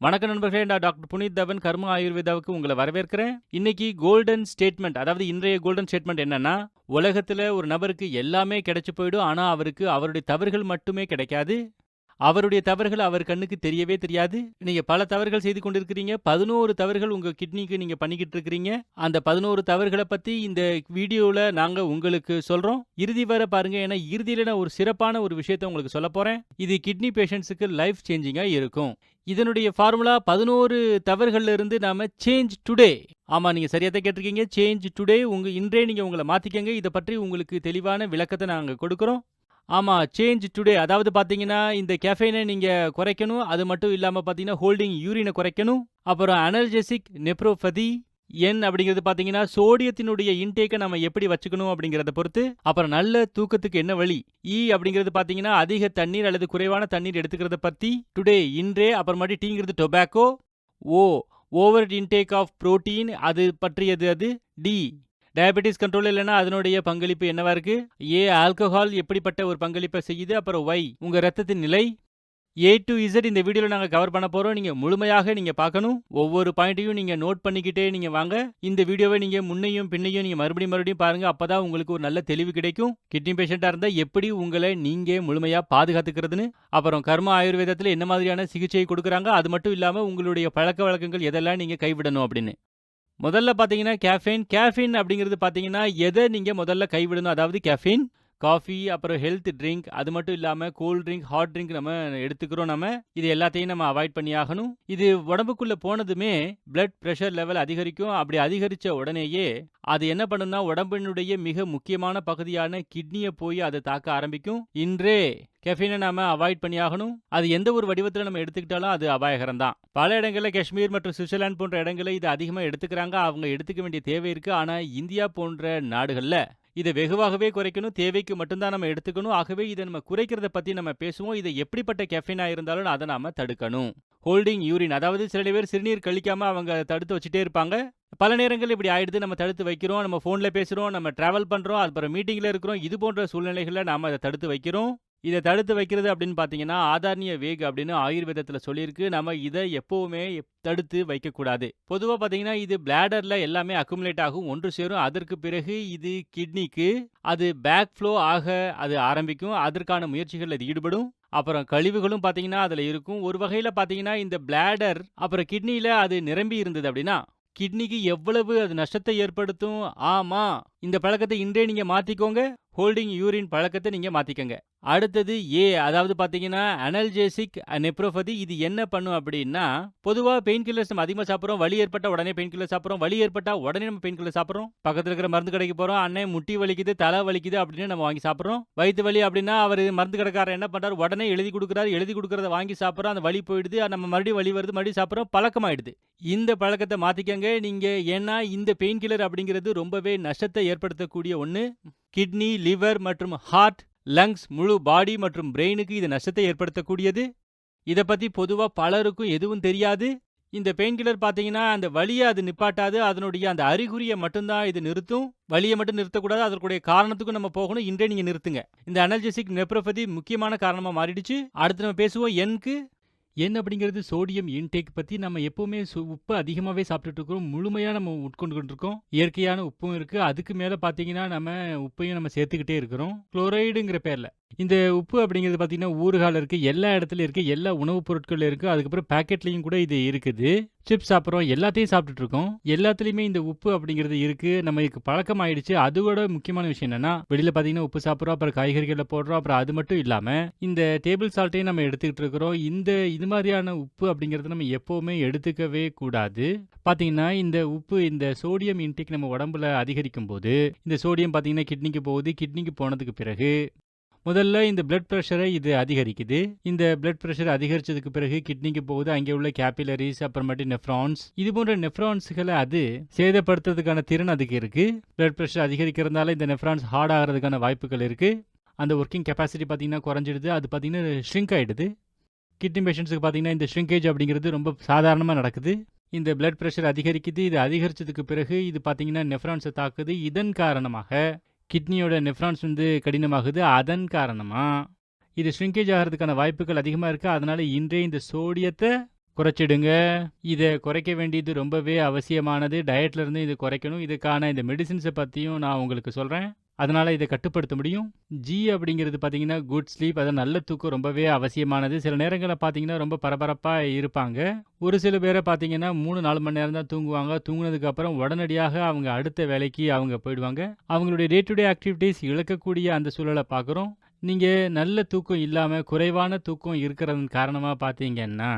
வணக்கம் நண்பர்களே நான் டாக்டர் புனித் தவன் கர்ம ஆயுர்வேதாவுக்கு உங்களை வரவேற்கிறேன். இன்னைக்கு கோல்டன் ஸ்டேட்மெண்ட் அதாவது இன்றைய கோல்டன் ஸ்டேட்மெண்ட் என்னன்னா உலகத்துல ஒரு நபருக்கு எல்லாமே கிடைச்சு போயிடும் ஆனா அவருக்கு அவருடைய தவறுகள் மட்டுமே கிடைக்காது. அவருடைய தவறுகள் அவர் கண்ணுக்கு தெரியவே தெரியாது. நீங்க பல தவறுகள் செய்து கொண்டிருக்கிறீங்க. பதினோரு தவறுகள் உங்க கிட்னிக்கு நீங்க பண்ணிக்கிட்டு இருக்கிறீங்க. அந்த பதினோரு தவறுகளை பத்தி இந்த வீடியோல நாங்க உங்களுக்கு சொல்றோம். இறுதி வரை பாருங்க. ஏன்னா இறுதியில நான் ஒரு சிறப்பான ஒரு விஷயத்த உங்களுக்கு சொல்ல போறேன். இது கிட்னி பேஷண்ட்ஸுக்கு லைஃப் சேஞ்சிங்கா இருக்கும். இதனுடைய ஃபார்முலா பதினோரு தவறுகள்ல இருந்து நாம சேஞ்ச் டுடே ஆமா நீங்க சரியா தான் கேட்டிருக்கீங்க. சேஞ்ச் டுடே உங்க இன்றே நீங்க உங்களை மாத்திக்கங்க. இதை பற்றி உங்களுக்கு தெளிவான விளக்கத்தை நாங்க கொடுக்குறோம். ஆமா சேஞ்ச் டுடே அதாவது பாத்தீங்கன்னா இந்த கெஃபைனை நீங்க குறைக்கணும். அது மட்டும் இல்லாம பாத்தீங்கன்னா ஹோல்டிங் யூரினை குறைக்கணும். அப்புறம் அனர்ஜெசிக் நெப்ரோபதி என் அப்படிங்கிறது பாத்தீங்கன்னா சோடியத்தினுடைய இன்டேக்கை நம்ம எப்படி வச்சுக்கணும் அப்படிங்கறத பொறுத்து. அப்புறம் நல்ல தூக்கத்துக்கு என்ன வழி? இ அப்படிங்கிறது பாத்தீங்கன்னா அதிக தண்ணீர் அல்லது குறைவான தண்ணீர் எடுத்துக்கிறத பத்தி. டுடே இன்றே அப்புறமாட்டி டீங்கிறது டொபாக்கோ ஓ ஓவர் இன்டேக் ஆஃப் புரோட்டீன் அது பற்றியது அது டி டயபெட்டிஸ் கண்ட்ரோல் இல்லைன்னா அதனுடைய பங்களிப்பு என்னவா இருக்கு? ஏ ஆல்கஹால் எப்படிப்பட்ட ஒரு பங்களிப்பை செய்யுது? அப்புறம் ஒய் உங்க ரத்தத்தின் நிலை? ஏ டு இசட் இந்த வீடியோவில் நாங்கள் கவர் பண்ண போகிறோம் நீங்கள் முழுமையாக நீங்கள் பார்க்கணும். ஒவ்வொரு பாயிண்ட்டையும் நீங்கள் நோட் பண்ணிக்கிட்டே நீங்கள் வாங்க. இந்த வீடியோவை நீங்கள் முன்னையும் பின்னையும் நீங்கள் மறுபடியும் மறுபடியும் பாருங்கள் அப்போ தான் உங்களுக்கு ஒரு நல்ல தெளிவு கிடைக்கும். கிட்னி பேஷண்ட்டாக இருந்தால் எப்படி உங்களை நீங்கள் முழுமையாக பாதுகாத்துக்கிறதுன்னு? அப்புறம் கர்ம ஆயுர்வேதத்தில் என்ன மாதிரியான சிகிச்சை கொடுக்குறாங்க? அது மட்டும் இல்லாமல் உங்களுடைய பழக்க வழக்கங்கள் எதெல்லாம் நீங்கள் கைவிடணும் அப்படின்னு. முதல்ல பார்த்தீங்கன்னா கேஃபைன் கேஃபின் அப்படிங்கிறது பார்த்தீங்கன்னா எதை நீங்கள் முதல்ல கைவிடணும்? அதாவது கேஃபின் காஃபி அப்புறம் ஹெல்த் ட்ரிங்க் அது மட்டும் இல்லாமல் கூல் ட்ரிங்க் ஹாட் ட்ரிங்க் நம்ம எடுத்துக்கிறோம் நம்ம. இது எல்லாத்தையும் நம்ம அவாய்ட் பண்ணி ஆகணும். இது உடம்புக்குள்ளே போனதுமே பிளட் ப்ரெஷர் லெவல் அதிகரிக்கும். அப்படி அதிகரித்த உடனேயே அது என்ன பண்ணுனா உடம்பினுடைய மிக முக்கியமான பகுதியான கிட்னியை போய் அதை தாக்க ஆரம்பிக்கும். இன்றே கெஃபீனை நாம அவாய்ட் பண்ணி ஆகணும். அது எந்த ஒரு வடிவத்தில் நம்ம எடுத்துக்கிட்டாலும் அது அபாயகரம் தான். பல இடங்களில் காஷ்மீர் மற்றும் சுவிட்சர்லாந்து போன்ற இடங்களில் இது அதிகமாக எடுத்துக்கிறாங்க. அவங்க எடுத்துக்க வேண்டிய தேவை இருக்கு. ஆனால் இந்தியா போன்ற நாடுகளில் இதை வெகுவாகவே குறைக்கணும் தேவைக்கு மட்டும்தான் நம்ம எடுத்துக்கணும். ஆகவே இதை நம்ம குறைக்கிறத பற்றி நம்ம பேசுவோம். இதை எப்படிப்பட்ட கெஃபினாக இருந்தாலும் அதை நாம தடுக்கணும். ஹோல்டிங் யூரின் அதாவது சில பேர் சிறுநீர் கழிக்காம அவங்க தடுத்து வச்சுட்டே இருப்பாங்க. பல நேரங்கள் இப்படி ஆயிடுது. நம்ம தடுத்து வைக்கிறோம் நம்ம ஃபோனில் பேசுகிறோம் நம்ம ட்ராவல் பண்ணுறோம் அப்புறம் மீட்டிங்கில் இருக்கிறோம். இது போன்ற சூழ்நிலைகளில் நாம் அதை தடுத்து வைக்கிறோம். இதை தடுத்து வைக்கிறது அப்படின்னு பார்த்தீங்கன்னா ஆதார்னிய வேக் அப்படின்னு ஆயுர்வேதத்தில் சொல்லியிருக்கு. நம்ம இதை எப்போவுமே தடுத்து வைக்கக்கூடாது. பொதுவாக பார்த்தீங்கன்னா இது பிளாடரில் எல்லாமே அக்குமுலேட் ஆகும் ஒன்று சேரும். அதற்கு பிறகு இது கிட்னிக்கு அது பேக் ஃப்ளோ ஆக அது ஆரம்பிக்கும். அதற்கான முயற்சிகள் அது ஈடுபடும். அப்புறம் கழிவுகளும் பார்த்தீங்கன்னா அதில் இருக்கும். ஒரு வகையில் பார்த்தீங்கன்னா இந்த பிளாடர் அப்புறம் கிட்னியில் அது நிரம்பி இருந்தது அப்படின்னா கிட்னிக்கு எவ்வளவு அது நஷ்டத்தை ஏற்படுத்தும்? ஆமா. இந்த பழக்கத்தை இன்றே நீங்க மாத்திக்கோங்க. ஹோல்டிங் யூரின் பழக்கத்தை நீங்க மாற்றிக்கங்க அடுத்தது ஏ அதாவது பாத்தீங்கன்னா அனல்ஜேசிக் நெப்ரோபதி இது என்ன பண்ணும் அப்படின்னா பொதுவா பெயின் கில்லர்ஸ் நம்ம அதிகமாக சாப்பிட்றோம் வலி ஏற்பட்ட உடனே பெயின் கில்லர் சாப்பிட்றோம் வலி ஏற்பட்டா உடனே நம்ம பெயின் கில்லர் சாப்பிட்றோம். பக்கத்தில் இருக்கிற மருந்து கடைக்கு போறோம் அண்ணன் முட்டி வலிக்குது தலை வலிக்குது அப்படின்னு நம்ம வாங்கி சாப்பிட்றோம். வயிற்று வலி அப்படின்னா அவர் மருந்து கடைக்காரர் என்ன பண்றாரு உடனே எழுதி கொடுக்குறாரு எழுதி கொடுக்குறத வாங்கி சாப்பிட்றோம் அந்த வலி போயிடுது நம்ம மறுபடியும் வலி வருது மறுபடியும் சாப்பிட்றோம் பழக்கமாயிடுது. இந்த பழக்கத்தை மாத்திக்கங்க நீங்க ஏன்னா இந்த பெயின் கில்லர் அப்படிங்கிறது ரொம்பவே நஷ்டத்தை ஏற்படுத்தக்கூடிய ஒன்று கிட்னி லிவர் மற்றும் ஹார்ட் லங்ஸ் முழு பாடி மற்றும் பிரெயினுக்கு இது நஷ்டத்தை ஏற்படுத்தக்கூடியது. இதை பற்றி பொதுவாக பலருக்கும் எதுவும் தெரியாது. இந்த பெயின்கில்லர் பார்த்தீங்கன்னா அந்த வலியை அது நிப்பாட்டாது. அதனுடைய அந்த அறிகுறியை மட்டும்தான் இது நிறுத்தும். வலியை மட்டும் நிறுத்தக்கூடாது. அதற்குடைய காரணத்துக்கும் நம்ம போகணும். இன்றே நீங்கள் நிறுத்துங்க. இந்த அனல்ஜெசிக் நெப்ரோபதி முக்கியமான காரணமாக மாறிடுச்சு. அடுத்து நம்ம பேசுவோம் என்க்கு. என்ன அப்படிங்கிறது சோடியம் இன்டேக் பற்றி நம்ம எப்போவுமே உப்பு அதிகமாகவே சாப்பிட்டுட்டு இருக்கிறோம் முழுமையாக நம்ம உட்கொண்டு இருக்கோம் இயற்கையான உப்பும் இருக்குது அதுக்கு மேலே பார்த்தீங்கன்னா நம்ம உப்பையும் நம்ம சேர்த்துக்கிட்டே இருக்கிறோம். குளோரைடுங்கிற பேரில். இந்த உப்பு அப்படிங்கிறது பார்த்தீங்கன்னா ஊறுகால இருக்குது எல்லா இடத்துலையும் இருக்குது எல்லா உணவுப் பொருட்களும் இருக்குது அதுக்கப்புறம் பேக்கெட்லேயும் கூட இது இருக்குது. சிப்ஸ் சாப்பிட்றோம் எல்லாத்தையும் சாப்பிட்டுட்டு இருக்கோம். எல்லாத்துலேயுமே இந்த உப்பு அப்படிங்கிறது இருக்குது நம்ம பழக்கம் ஆயிடுச்சு அதோட முக்கியமான விஷயம் என்னன்னா வெளியில் பார்த்தீங்கன்னா உப்பு சாப்பிட்றோம் அப்புறம் காய்கறிகளில் போடுறோம் அப்புறம் அது மட்டும் இல்லாமல் இந்த டேபிள் சால்ட்டையும் நம்ம எடுத்துக்கிட்டு இருக்கிறோம். இந்த இது மாதிரியான உப்பு அப்படிங்கிறது நம்ம எப்போவுமே எடுத்துக்கவே கூடாது. பார்த்தீங்கன்னா இந்த உப்பு இந்த சோடியம் இன்டேக் நம்ம உடம்புல அதிகரிக்கும் போது இந்த சோடியம் பார்த்தீங்கன்னா கிட்னிக்கு போகுது. கிட்னிக்கு போனதுக்கு பிறகு முதல்ல இந்த பிளட் ப்ரெஷரை இது அதிகரிக்குது. இந்த பிளட் ப்ரெஷர் அதிகரிச்சதுக்கு பிறகு கிட்னிக்கு போகுது. அங்கே உள்ள கேபிலரிஸ் அப்புறமேட்டு நெஃப்ரான்ஸ் இது போன்ற நெஃப்ரான்ஸ்களை அது சேதப்படுத்துறதுக்கான திறன் அதுக்கு இருக்கு. பிளட் ப்ரெஷர் அதிகரிக்கிறதுனால இந்த நெஃப்ரான்ஸ் ஹார்ட் ஆகிறதுக்கான வாய்ப்புகள் இருக்கு. அந்த ஒர்க்கிங் கெப்பாசிட்டி பார்த்தீங்கன்னா குறைஞ்சிடுது. அது பார்த்தீங்கன்னா ஷ்ரிங்க் ஆகிடுது கிட்னி பேஷண்ட்ஸுக்கு பார்த்தீங்கன்னா இந்த ஷ்ரிங்கேஜ் அப்படிங்கிறது ரொம்ப சாதாரணமாக நடக்குது. இந்த பிளட் ப்ரெஷர் அதிகரிக்குது. இது அதிகரிச்சதுக்கு பிறகு இது பார்த்தீங்கன்னா நெஃப்ரான்ஸை தாக்குது. இதன் காரணமாக கிட்னியோட நெஃப்ரான்ஸ் வந்து கடினமாகுது. அதன் காரணமாக இது ஷ்ரிங்கேஜ் ஆகிறதுக்கான வாய்ப்புகள் அதிகமாக இருக்குது அதனால் இன்றே இந்த சோடியத்தை குறைச்சிடுங்க. இதை குறைக்க வேண்டியது ரொம்பவே அவசியமானது. டயட்லேருந்து இது குறைக்கணும். இதுக்கான இந்த மெடிசின்ஸை பற்றியும் நான் உங்களுக்கு சொல்கிறேன் அதனால் இதை கட்டுப்படுத்த முடியும். ஜி அப்படிங்கிறது பார்த்தீங்கன்னா குட் ஸ்லீப் அதாவது நல்ல தூக்கம் ரொம்பவே அவசியமானது. சில நேரங்களில் பார்த்தீங்கன்னா ரொம்ப பரபரப்பாக இருப்பாங்க. ஒரு சில பேரை பார்த்தீங்கன்னா மூணு நாலு மணி நேரம் தான் தூங்குவாங்க. தூங்கினதுக்கப்புறம் உடனடியாக அவங்க அடுத்த வேலைக்கு அவங்க போயிடுவாங்க. அவங்களுடைய டே டு டே ஆக்டிவிட்டீஸ் இழக்கக்கூடிய அந்த சூழலை பார்க்குறோம். நீங்கள் நல்ல தூக்கம் இல்லாமல் குறைவான தூக்கம் இருக்கிறதன் காரணமாக பார்த்தீங்கன்னா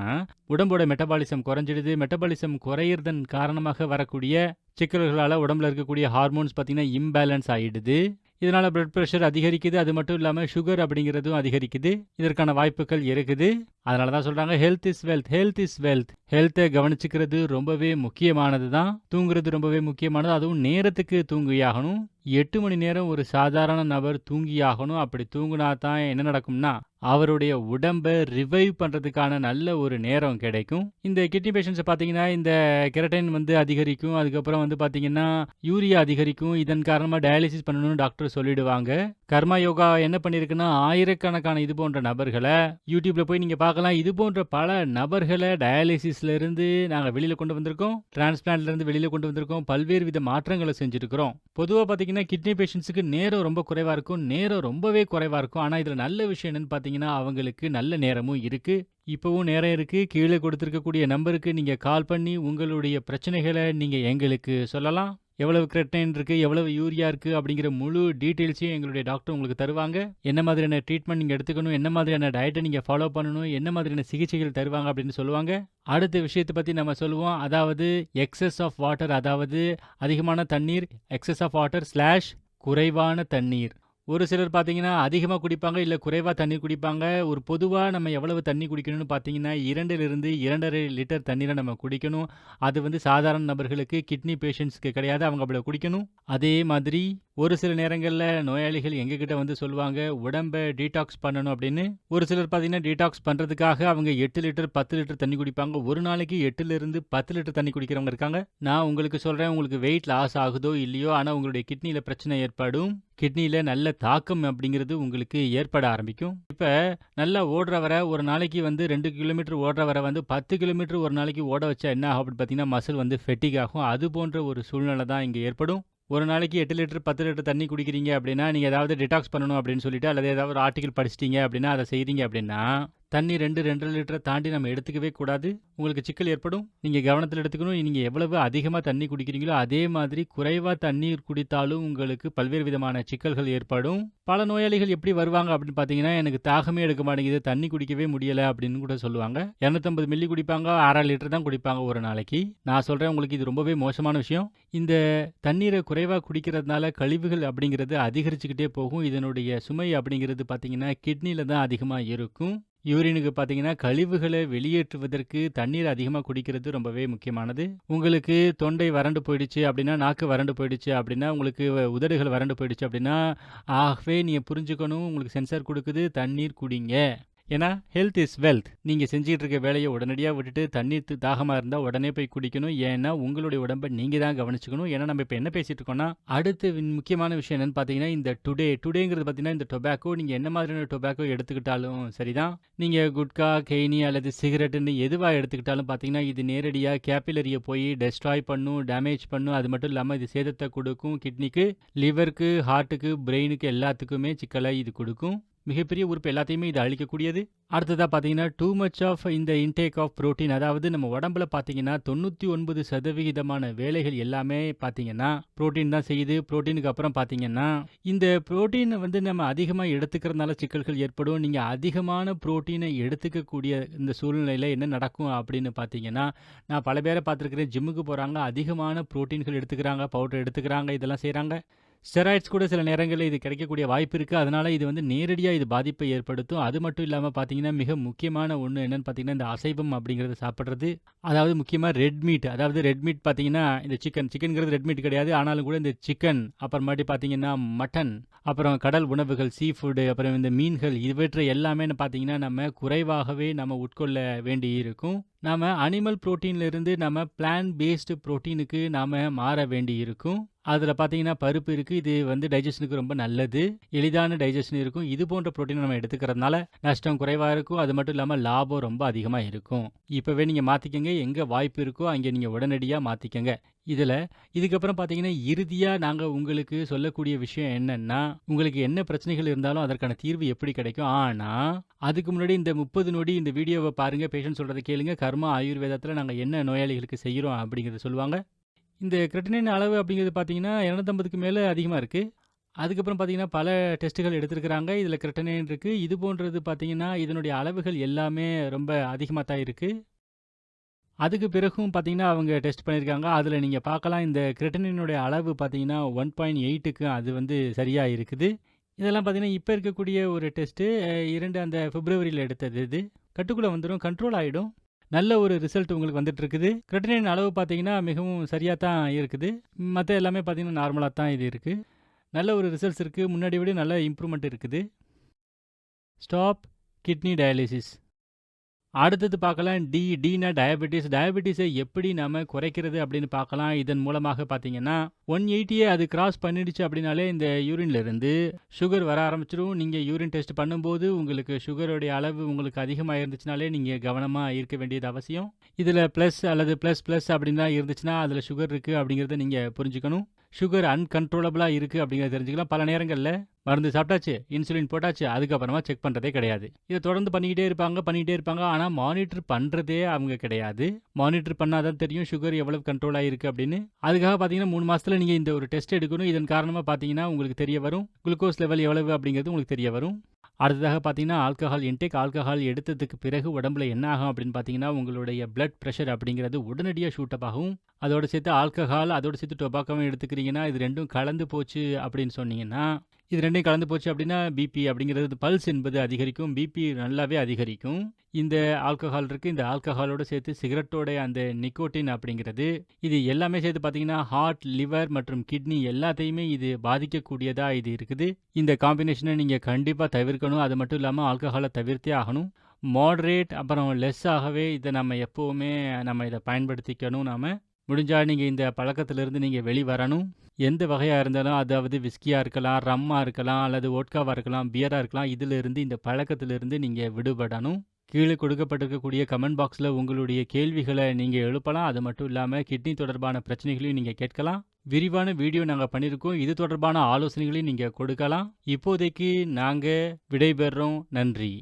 உடம்போட மெட்டபாலிசம் குறைஞ்சிடுது. மெட்டபாலிசம் குறையிறதன் காரணமாக வரக்கூடிய சிக்கல்களால் உடம்புல இருக்கக்கூடிய ஹார்மோன்ஸ் பார்த்தீங்கன்னா இம்பேலன்ஸ் ஆகிடுது இதனால் பிளட் ப்ரெஷர் அதிகரிக்குது. அது மட்டும் இல்லாமல் சுகர் அப்படிங்கிறதும் அதிகரிக்குது. இதற்கான வாய்ப்புகள் இருக்குது. அதனால தான் சொல்கிறாங்க health is wealth health is wealth ஹெல்த்தை கவனிச்சுக்கிறது ரொம்பவே முக்கியமானது தான் தூங்குறது ரொம்பவே முக்கியமானது. அதுவும் நேரத்துக்கு தூங்கியாகணும். எட்டு மணி நேரம் ஒரு சாதாரண நபர் தூங்கியாகணும். அப்படி தூங்குனா தான் என்ன நடக்கும்னா அவருடைய உடம்பை ரிவைவ் பண்ணுறதுக்கான நல்ல ஒரு நேரம் கிடைக்கும். இந்த கிட்னி பேஷண்ட்ஸை பார்த்தீங்கன்னா இந்த கெரட்டைன் வந்து அதிகரிக்கும். அதுக்கப்புறம் வந்து பார்த்தீங்கன்னா யூரியா அதிகரிக்கும். இதன் காரணமாக டயாலிசிஸ் பண்ணணும்னு டாக்டர் சொல்லிடுவாங்க. கர்மா யோகா என்ன பண்ணியிருக்குன்னா ஆயிரக்கணக்கான இது போன்ற நபர்களை யூடியூப்ல போய் நீங்கள் பார்க்கலாம். இது போன்ற பல நபர்களை டயாலிசிஸ்ல இருந்து நாங்கள் வெளியில் கொண்டு வந்திருக்கோம். டிரான்ஸ்பிளான்ட்ல இருந்து வெளியில் கொண்டு வந்திருக்கோம். பல்வேறு வித மாற்றங்களை செஞ்சுருக்கிறோம். பொதுவாக பார்த்தீங்கன்னா கிட்னி பேஷண்ட்ஸுக்கு நேரம் ரொம்ப குறைவாக இருக்கும். நேரம் ரொம்பவே குறைவாக இருக்கும். ஆனால் இதில் நல்ல விஷயம் என்னன்னு பார்த்தீங்கன்னா அவங்களுக்கு நல்ல நேரமும் இருக்குது இப்போவும் நேரம் இருக்குது கீழே கொடுத்துருக்கக்கூடிய நம்பருக்கு நீங்கள் கால் பண்ணி உங்களுடைய பிரச்சனைகளை நீங்கள் எங்களுக்கு சொல்லலாம். எவ்வளவு கிரெட்டைன் இருக்குது எவ்வளவு யூரியா இருக்குது அப்படிங்கிற முழு டீட்டெயில்ஸையும் எங்களுடைய டாக்டர் உங்களுக்கு தருவாங்க. என்ன மாதிரியான ட்ரீட்மெண்ட் நீங்கள் எடுத்துக்கணும் என்ன மாதிரியான டயட்டை நீங்கள் ஃபாலோ பண்ணணும் என்ன மாதிரியான சிகிச்சைகள் தருவாங்க அப்படின்னு சொல்லுவாங்க. அடுத்த விஷயத்தை பற்றி நம்ம சொல்லுவோம். அதாவது எக்ஸஸ் ஆஃப் வாட்டர் அதாவது அதிகமான தண்ணீர் எக்ஸஸ் ஆஃப் வாட்டர் ஸ்லாஷ் குறைவான தண்ணீர். ஒரு சிலர் பார்த்தீங்கன்னா அதிகமாக குடிப்பாங்க இல்லை குறைவாக தண்ணி குடிப்பாங்க. ஒரு பொதுவாக நம்ம எவ்வளவு தண்ணி குடிக்கணும்னு பார்த்தீங்கன்னா இரண்டிலிருந்து இரண்டரை லிட்டர் தண்ணீரை நம்ம குடிக்கணும். அது வந்து சாதாரண நபர்களுக்கு கிட்னி பேஷண்ட்ஸ்க்கு கிடையாது அவங்க அவ்வளோ குடிக்கணும். அதே மாதிரி ஒரு சில நேரங்களில் நோயாளிகள் எங்ககிட்ட வந்து சொல்லுவாங்க உடம்பை டீடாக்ஸ் பண்ணணும் அப்படின்னு. ஒரு சிலர் பார்த்தீங்கன்னா டீடாக்ஸ் பண்ணுறதுக்காக அவங்க எட்டு லிட்டர் பத்து லிட்டர் தண்ணி குடிப்பாங்க. ஒரு நாளைக்கு எட்டுலேருந்து பத்து லிட்டர் தண்ணி குடிக்கிறவங்க இருக்காங்க. நான் உங்களுக்கு சொல்கிறேன் உங்களுக்கு வெயிட் லாஸ் ஆகுதோ இல்லையோ ஆனால் உங்களுடைய கிட்னியில் பிரச்சனை ஏற்படும். கிட்னியில் நல்ல தாக்கம் அப்படிங்கிறது உங்களுக்கு ஏற்பட ஆரம்பிக்கும். இப்போ நல்லா ஓடுறவரை ஒரு நாளைக்கு வந்து ரெண்டு கிலோமீட்டர் ஓடுறவரை வந்து பத்து கிலோமீட்டர் ஒரு நாளைக்கு ஓட வச்சா என்ன ஆகும் அப்படின்னு பார்த்தீங்கன்னா மசில் வந்து ஃபெட்டிக் ஆகும். அது போன்ற ஒரு சூழ்நிலை தான் இங்கே ஏற்படும். ஒரு நாளைக்கு எட்டு லிட்டர் பத்து லிட்டர் தண்ணி குடிக்கிறீங்க அப்படின்னா நீங்கள் ஏதாவது டிடாக்ஸ் பண்ணணும் அப்படின்னு சொல்லிட்டு அல்லது ஏதாவது ஒரு ஆர்டிகல் படிச்சிட்டீங்க அப்படின்னா அதை செய்கிறீங்க அப்படின்னா தண்ணி ரெண்டு ரெண்டரை லிட்டரை தாண்டி நம்ம எடுத்துக்கவே கூடாது. உங்களுக்கு சிக்கல் ஏற்படும். நீங்கள் கவனத்தில் எடுத்துக்கணும். நீங்கள் எவ்வளவு அதிகமாக தண்ணி குடிக்கிறீங்களோ அதே மாதிரி குறைவாக தண்ணீர் குடித்தாலும் உங்களுக்கு பல்வேறு விதமான சிக்கல்கள் ஏற்படும். பல நோயாளிகள் எப்படி வருவாங்க அப்படின்னு பார்த்தீங்கன்னா எனக்கு தாகமே எடுக்க மாட்டேங்குது தண்ணி குடிக்கவே முடியலை அப்படின்னு கூட சொல்லுவாங்க. இரநூத்தம்பது மில்லி குடிப்பாங்க அரை லிட்டர் தான் குடிப்பாங்க ஒரு நாளைக்கு. நான் சொல்கிறேன் உங்களுக்கு இது ரொம்பவே மோசமான விஷயம். இந்த தண்ணீரை குறைவாக குடிக்கிறதுனால கழிவுகள் அப்படிங்கிறது அதிகரிச்சுக்கிட்டே போகும். இதனுடைய சுமை அப்படிங்கிறது பார்த்தீங்கன்னா கிட்னியில் தான் அதிகமாக இருக்கும். யூரினுக்கு பார்த்தீங்கன்னா கழிவுகளை வெளியேற்றுவதற்கு தண்ணீர் அதிகமாக குடிக்கிறது ரொம்பவே முக்கியமானது. உங்களுக்கு தொண்டை வறண்டு போயிடுச்சு அப்படின்னா நாக்கு வறண்டு போயிடுச்சு அப்படின்னா உங்களுக்கு உதடுகள் வறண்டு போயிடுச்சு அப்படின்னா ஆகவே நீங்கள் புரிஞ்சுக்கணும் உங்களுக்கு சென்சார் கொடுக்குது தண்ணீர் குடிங்க. ஏன்னா ஹெல்த் இஸ் வெல்த் நீங்கள் செஞ்சுட்டு இருக்க வேலையை உடனடியாக விட்டுட்டு தண்ணீர் தாகமாக இருந்தால் உடனே போய் குடிக்கணும். ஏன்னா உங்களுடைய உடம்பை நீங்கள் தான் கவனிச்சுக்கணும். ஏன்னா நம்ம இப்போ என்ன பேசிட்டு இருக்கோம்னா அடுத்து முக்கியமான விஷயம் என்னன்னு பார்த்தீங்கன்னா இந்த டுடே டுடேங்கிறது பார்த்தீங்கன்னா இந்த டொபாக்கோ நீங்கள் என்ன மாதிரியான டொபாக்கோ எடுத்துக்கிட்டாலும் சரிதான். நீங்கள் குட்கா கெய்னி அல்லது சிகரெட்டுன்னு எதுவாக எடுத்துக்கிட்டாலும் பார்த்தீங்கன்னா இது நேரடியாக கேபிலரியை போய் டெஸ்ட்ராய் பண்ணும் டேமேஜ் பண்ணும். அது மட்டும் இல்லாமல் இது சேதத்தை கொடுக்கும். கிட்னிக்கு லிவருக்கு ஹார்ட்டுக்கு பிரெயினுக்கு எல்லாத்துக்குமே சிக்கலை இது கொடுக்கும். மிகப்பெரிய உறுப்பு எல்லாத்தையுமே இது அழிக்கக்கூடியது. அடுத்ததாக பார்த்தீங்கன்னா டூ மச் ஆஃப் இந்த இன்டேக் ஆஃப் புரோட்டீன் அதாவது நம்ம உடம்புல பார்த்தீங்கன்னா தொண்ணூற்றி ஒன்பது சதவிகிதமான வேலைகள் எல்லாமே பார்த்தீங்கன்னா புரோட்டீன் தான் செய்யுது. புரோட்டீனுக்கு அப்புறம் பார்த்தீங்கன்னா இந்த புரோட்டீனை வந்து நம்ம அதிகமாக எடுத்துக்கிறதுனால சிக்கல்கள் ஏற்படும். நீங்கள் அதிகமான புரோட்டீனை எடுத்துக்கக்கூடிய இந்த சூழ்நிலையில் என்ன நடக்கும் அப்படின்னு பார்த்தீங்கன்னா நான் பல பேரை பார்த்துருக்கிறேன் ஜிம்முக்கு போகிறாங்க அதிகமான புரோட்டீன்கள் எடுத்துக்கிறாங்க பவுடர் எடுத்துக்கிறாங்க இதெல்லாம் செய்கிறாங்க ஸ்டெராய்ட்ஸ் கூட சில நேரங்களில் இது கிடைக்கக்கூடிய வாய்ப்பு இருக்குது அதனால் இது வந்து நேரடியாக இது பாதிப்பை ஏற்படுத்தும். அது மட்டும் இல்லாமல் பார்த்தீங்கன்னா மிக முக்கியமான ஒன்று என்னென்னு பார்த்தீங்கன்னா இந்த அசைவம் அப்படிங்கிறத சாப்பிட்றது. அதாவது முக்கியமாக ரெட் மீட் அதாவது ரெட் மீட் பார்த்தீங்கன்னா இந்த சிக்கன் சிக்கன்கிறது ரெட் மீட் கிடையாது. ஆனாலும் கூட இந்த சிக்கன் அப்புறமாட்டி பார்த்தீங்கன்னா மட்டன் அப்புறம் கடல் உணவுகள் சீ ஃபுட்டு அப்புறம் இந்த மீன்கள் இவற்றை எல்லாமே பார்த்தீங்கன்னா நம்ம குறைவாகவே நம்ம உட்கொள்ள வேண்டி இருக்கும் நாம அனிமல் புரோட்டீன்ல இருந்து நம்ம பிளான் பேஸ்டு புரோட்டீனுக்கு நாம மாற வேண்டி இருக்கும் அதில் பார்த்தீங்கன்னா பருப்பு இருக்குது இது வந்து டைஜஷனுக்கு ரொம்ப நல்லது. எளிதான டைஜஷன் இருக்கும். இது போன்ற ப்ரோட்டீன் நம்ம எடுத்துக்கிறதுனால நஷ்டம் குறைவாக இருக்கும். அது மட்டும் இல்லாமல் லாபம் ரொம்ப அதிகமாக இருக்கும். இப்போவே நீங்கள் மாற்றிக்கங்க எங்கே வாய்ப்பு இருக்கோ அங்கே நீங்கள் உடனடியாக மாற்றிக்கங்க இதில் இதுக்கப்புறம் பார்த்தீங்கன்னா இறுதியாக நாங்கள் உங்களுக்கு சொல்லக்கூடிய விஷயம் என்னென்னா உங்களுக்கு என்ன பிரச்சனைகள் இருந்தாலும் அதற்கான தீர்வு எப்படி கிடைக்கும்? ஆனால் அதுக்கு முன்னாடி இந்த முப்பது நொடி இந்த வீடியோவை பாருங்கள் பேஷண்ட் சொல்கிறத கேளுங்க. கர்மா ஆயுர்வேதத்தில் நாங்கள் என்ன நோயாளிகளுக்கு செய்கிறோம் அப்படிங்கிறத சொல்லுவாங்க. இந்த கிரெட்டினின் அளவு அப்படிங்கிறது பார்த்தீங்கன்னா இரநூத்தம்பதுக்கு மேலே அதிகமாக இருக்குது அதுக்கப்புறம் பார்த்தீங்கன்னா பல டெஸ்ட்டுகள் எடுத்திருக்கிறாங்க. இதில் கிரெட்டனின் இருக்குது இது போன்றது பார்த்தீங்கன்னா இதனுடைய அளவுகள் எல்லாமே ரொம்ப அதிகமாக தான் இருக்குது அதுக்கு பிறகும் பார்த்தீங்கன்னா அவங்க டெஸ்ட் பண்ணியிருக்காங்க அதில் நீங்கள் பார்க்கலாம். இந்த கிரெட்டனினுடைய அளவு பார்த்தீங்கன்னா ஒன் பாயிண்ட் எயிட்டுக்கு அது வந்து சரியாக இருக்குது. இதெல்லாம் பார்த்தீங்கன்னா இப்போ இருக்கக்கூடிய ஒரு டெஸ்ட்டு இரண்டு அந்த பிப்ரவரியில் எடுத்தது இது. கட்டுக்குள்ளே வந்துடும் கண்ட்ரோல் ஆகிடும் நல்ல ஒரு ரிசல்ட் உங்களுக்கு வந்துட்டு இருக்குது கிரெட்டினின் அளவு பார்த்தீங்கன்னா மிகவும் சரியாக தான் இருக்குது. மற்ற எல்லாமே பார்த்தீங்கன்னா நார்மலாக தான் இது இருக்குது நல்ல ஒரு ரிசல்ட்ஸ் இருக்குது முன்னாடி விட நல்ல இம்ப்ரூவ்மெண்ட் இருக்குது. ஸ்டாப் கிட்னி டயாலிசிஸ் அடுத்தது பார்க்கலாம். டி டீனா டயபெட்டிஸ். டயபெட்டிஸை எப்படி நம்ம குறைக்கிறது அப்படின்னு பார்க்கலாம். இதன் மூலமாக பார்த்தீங்கன்னா ஒன் எயிட்டியே அது கிராஸ் பண்ணிடுச்சு அப்படின்னாலே இந்த யூரின்ல இருந்து சுகர் வர ஆரம்பிச்சிடும் நீங்கள் யூரின் டெஸ்ட் பண்ணும்போது உங்களுக்கு சுகருடைய அளவு உங்களுக்கு அதிகமாக இருந்துச்சுனாலே நீங்கள் கவனமாக இருக்க வேண்டியது அவசியம். இதில் ப்ளஸ் அல்லது ப்ளஸ் ப்ளஸ் அப்படின்னா இருந்துச்சுன்னா அதில் சுகர் இருக்குது அப்படிங்கிறத நீங்கள் புரிஞ்சுக்கணும். சுகர் அன்கன்ட்ரோலபிளாக இருக்குது அப்படிங்கிறத தெரிஞ்சுக்கலாம். பல நேரங்களில் மருந்து சாப்பிட்டாச்சு இன்சுலின் போட்டாச்சு அதுக்கப்புறமா செக் பண்ணுறதே கிடையாது. இதை தொடர்ந்து பண்ணிக்கிட்டே இருப்பாங்க பண்ணிக்கிட்டே இருப்பாங்க. ஆனால் மானிட்டர் பண்ணுறதே அவங்க கிடையாது. மானிட்டர் பண்ணாதான் தெரியும் சுகர் எவ்வளவு கண்ட்ரோல் ஆகிருக்கு அப்படின்னு. அதுக்காக பார்த்தீங்கன்னா மூணு மாதத்தில் நீங்கள் இந்த ஒரு டெஸ்ட் எடுக்கணும். இதன் காரணமாக பார்த்தீங்கன்னா உங்களுக்கு தெரிய வரும். குளுக்கோஸ் லெவல் எவ்வளவு அப்படிங்கிறது உங்களுக்கு தெரிய வரும். அடுத்ததாக பார்த்தீங்கன்னா ஆல்கஹால் இன்டேக் ஆல்கஹால் எடுத்ததுக்கு பிறகு உடம்புல என்ன ஆகும் அப்படின்னு பார்த்தீங்கன்னா உங்களுடைய பிளட் ப்ரெஷர் அப்படிங்கிறது உடனடியாக ஷூட்டப் ஆகும். அதோடு சேர்த்து ஆல்கஹால் அதோடு சேர்த்து டொபாக்கோவும் எடுத்துக்கிறீங்கன்னா இது ரெண்டும் கலந்து போச்சு அப்படின்னு சொன்னீங்கன்னா இது ரெண்டையும் கலந்து போச்சு அப்படின்னா பிபி அப்படிங்கிறது பல்ஸ் என்பது அதிகரிக்கும். பிபி நல்லாவே அதிகரிக்கும். இந்த ஆல்கஹால் இருக்குது இந்த ஆல்கஹாலோட சேர்த்து சிகரெட்டோட அந்த நிக்கோட்டின் அப்படிங்கிறது இது எல்லாமே சேர்த்து பார்த்தீங்கன்னா ஹார்ட் லிவர் மற்றும் கிட்னி எல்லாத்தையுமே இது பாதிக்கக்கூடியதாக இது இருக்குது. இந்த காம்பினேஷனை நீங்கள் கண்டிப்பாக தவிர்க்கணும். அது மட்டும் இல்லாமல் ஆல்கஹாலை தவிர்த்தே ஆகணும். மாட்ரேட் அப்புறம் லெஸ் ஆகவே இதை நம்ம எப்போவுமே நம்ம இதை பயன்படுத்திக்கணும். நாம் முடிஞ்சால் நீங்கள் இந்த பழக்கத்திலிருந்து நீங்கள் வெளிவரணும் எந்த வகையாக இருந்தாலும் அதாவது விஸ்கியாக இருக்கலாம் ரம்மாக இருக்கலாம் அல்லது ஓட்காவாக இருக்கலாம் பியராக இருக்கலாம் இதிலிருந்து இந்த பழக்கத்திலிருந்து நீங்கள் விடுபடணும். கீழே கொடுக்கப்பட்டிருக்கக்கூடிய கமெண்ட் பாக்ஸில் உங்களுடைய கேள்விகளை நீங்கள் எழுப்பலாம். அது மட்டும் இல்லாமல் கிட்னி தொடர்பான பிரச்சனைகளையும் நீங்கள் கேட்கலாம். விரிவான வீடியோ நாங்கள் பண்ணியிருக்கோம் இது தொடர்பான ஆலோசனைகளையும் நீங்கள் கொடுக்கலாம். இப்போதைக்கு நாங்கள் விடைபெறுறோம் நன்றி.